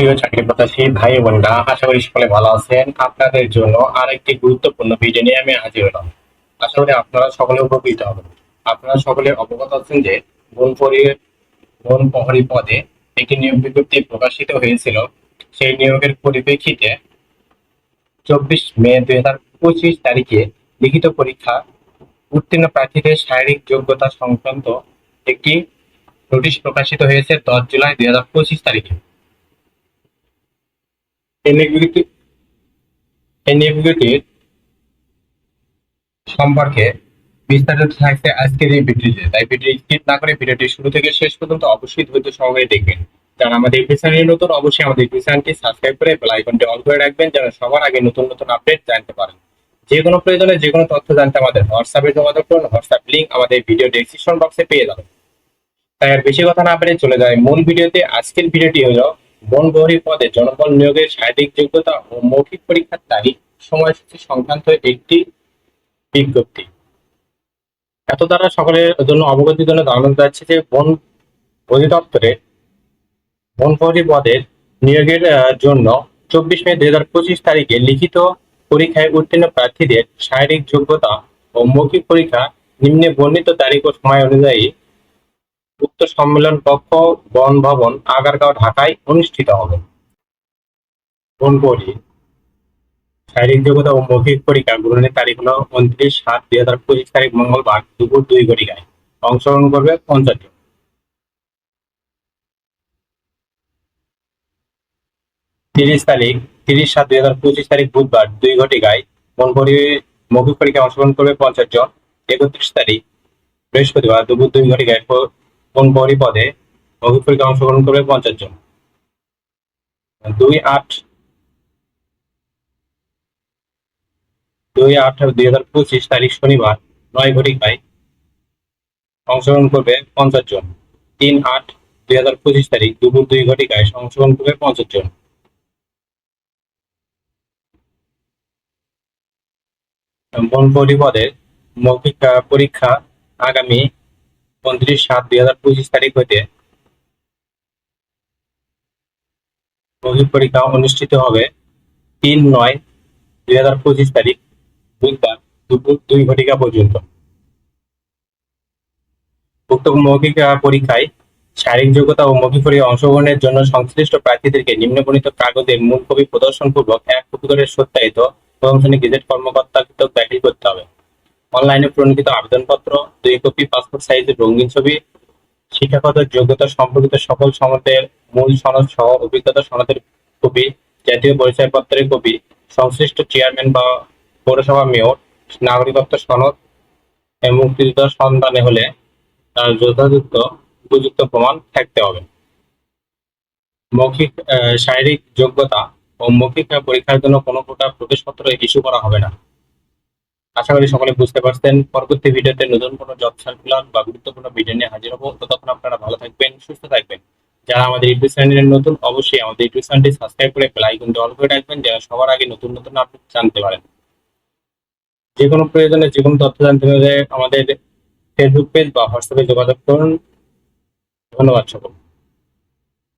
প্রিয় চাকরি প্রত্যাশী, ভাই বোনরা, আশা করি সকলে ভালো আছেন। আপনাদের জন্য আরেকটি গুরুত্বপূর্ণ ভিডিও নিয়ে আমি হাজির হলাম। আশা করি আপনারা সকলে উপকৃত হবেন। আপনারা সকলে অবগত আছেন যে বন পরি, বন প্রহরী পদে একটি নিয়োগ বিজ্ঞপ্তি প্রকাশিত হয়েছিল। সেই নিয়োগের পরিপ্রেক্ষিতে চব্বিশ মে দুই হাজার পঁচিশ তারিখে লিখিত পরীক্ষা উত্তীর্ণ প্রার্থীদের শারীরিক যোগ্যতা সংক্রান্ত একটি নোটিশ প্রকাশিত হয়েছে দশ জুলাই দুই হাজার পঁচিশ তারিখে। নিয়োগটির সম্পর্কে বিস্তারিত থাকছে আজকের এই ভিডিওতে। তাই ভিডিও স্কিপ না করে ভিডিওটি শুরু থেকে শেষ পর্যন্ত অবশ্যই ধৈর্য সহকারে দেখবেন। যারা আমাদের চ্যানেলে নতুন, অবশ্যই আমাদের চ্যানেলটি সাবস্ক্রাইব করে বেল আইকনটি অন করে রাখবেন যেন সবার আগে নতুন নতুন আপডেট জানতে পারেন। যে কোনো প্রয়োজনে যে কোনো তথ্য জানতে আমাদের হোয়াটসঅ্যাপে যোগাযোগ করুন। হোয়াটসঅ্যাপ লিংক আমাদের ভিডিও ডেসক্রিপশন বক্সে পেয়ে যাবেন। তাই আর বেশি কথা না পেরে চলে যায় মূল ভিডিওতে। আজকের ভিডিওটি হলো বনবহরী পদে জনবল নিয়োগের শারীরিক যোগ্যতা ও মৌখিক পরীক্ষার তারিখ, সময়সূচি সংক্রান্ত একটি বিজ্ঞপ্তি। এত দ্বারা সকলের জন্য অবগতির জন্য জানানো যাচ্ছে যে বন অধিদপ্তরে বনবহরী পদের নিয়োগের জন্য চব্বিশ মে দুই হাজার পঁচিশ তারিখে লিখিত পরীক্ষায় উত্তীর্ণ প্রার্থীদের শারীরিক যোগ্যতা ও মৌখিক পরীক্ষা নিম্নে বর্ণিত তারিখ ও সময় অনুযায়ী উক্ত সম্মেলন কক্ষ, বন ভবন, আগারগাঁও, ঢাকায় অনুষ্ঠিত হবে। বনপরি শারীরিক যোগ্যতা ও মৌখিক পরীক্ষা গ্রহণের তারিখ হলো উনত্রিশ সাত দুই হাজার পঁচিশ তারিখ মঙ্গলবার দুপুর দুই ঘটিকায়। অংশগ্রহণ করবে পঞ্চাশ জন। তিরিশ তারিখ, তিরিশ সাত দুই হাজার পঁচিশ তারিখ বুধবার দুই ঘটিকায় বনপরি মৌখিক পরীক্ষায় অংশগ্রহণ করবে পঞ্চাশ জন। একত্রিশ তারিখ বৃহস্পতিবার দুপুর দুই ঘটিকায় প- বনপরি পদে মৌখিক পরীক্ষায় অংশগ্রহণ করবে পঞ্চাশ জন? দুই আট দুই আট দুই হাজার পঁচিশ, তারিখ শনিবার, নয় ঘটিকায় অংশগ্রহণ করবে পঞ্চাশ জন। তিন আট দুই হাজার পঁচিশ তারিখ দুপুর দুই ঘটিকায় অংশগ্রহণ করবে পঞ্চাশ জন। বন পরিপদের মৌখিক পরীক্ষা আগামী উনত্রিশ সাত দুই হাজার পঁচিশ তারিখ হইতে মৌখিক পরীক্ষা অনুষ্ঠিত হবে তিন নয় দুই হাজার পঁচিশ তারিখ বুধবার দুপুর দুই ঘটিকা পর্যন্ত। উক্ত মৌখিক পরীক্ষায় শারীরিক যোগ্যতা ও মৌখিক পরীক্ষায় অংশগ্রহণের জন্য সংশ্লিষ্ট প্রার্থীদেরকে নিম্নবর্ণিত কাগজে মূল কপি প্রদর্শন পূর্বক এক কপি করে সত্যায়িত প্রথম শ্রেণি গেজেট কর্মকর্তা দাখিল করতে হবে। অনলাইনে প্রণীত আবেদনপত্র, দুই কপি পাসপোর্ট সাইজের রঙিন ছবি, শিক্ষাগত যোগ্যতা সম্পর্কিত সকল সনদের মূল সনদ সহ অভিজ্ঞতা সনদের কপি, জাতীয় পরিচয়পত্রের কপি, সংশ্লিষ্ট চেয়ারম্যান বা পৌরসভা মেয়র, নাগরিকত্ব সনদ মুক্তিযোদ্ধা সন্তানে হলে তার যথাযথ উপযুক্ত প্রমাণ থাকতে হবে। মৌখিক শারীরিক যোগ্যতা ও মৌখিক পরীক্ষার জন্য কোনো প্রকার প্রবেশপত্র ইস্যু করা হবে না। আশা করি সকলে বুঝতে পারছেন। পরবর্তী ভিডিওতে নতুন কোনো জব সার্কুলার বা গুরুত্বপূর্ণ ভিডিও নিয়ে হাজির হব। ততক্ষণ আপনারা ভালো থাকবেন, সুস্থ থাকবেন। যারা আমাদের ইউটিউব চ্যানেলের নতুন, অবশ্যই আমাদের ইউটিউব চ্যানেলটি সাবস্ক্রাইব করে বেল আইকনটি অন করে রাখবেন যারা সবার আগে নতুন নতুন আপডেট জানতে পারেন। যে কোনো প্রয়োজনে যে কোনো তথ্য জানতে হলে আমাদের ফেসবুক পেজ বা হোয়াটসঅ্যাপে যোগাযোগ করুন। ধন্যবাদ সকল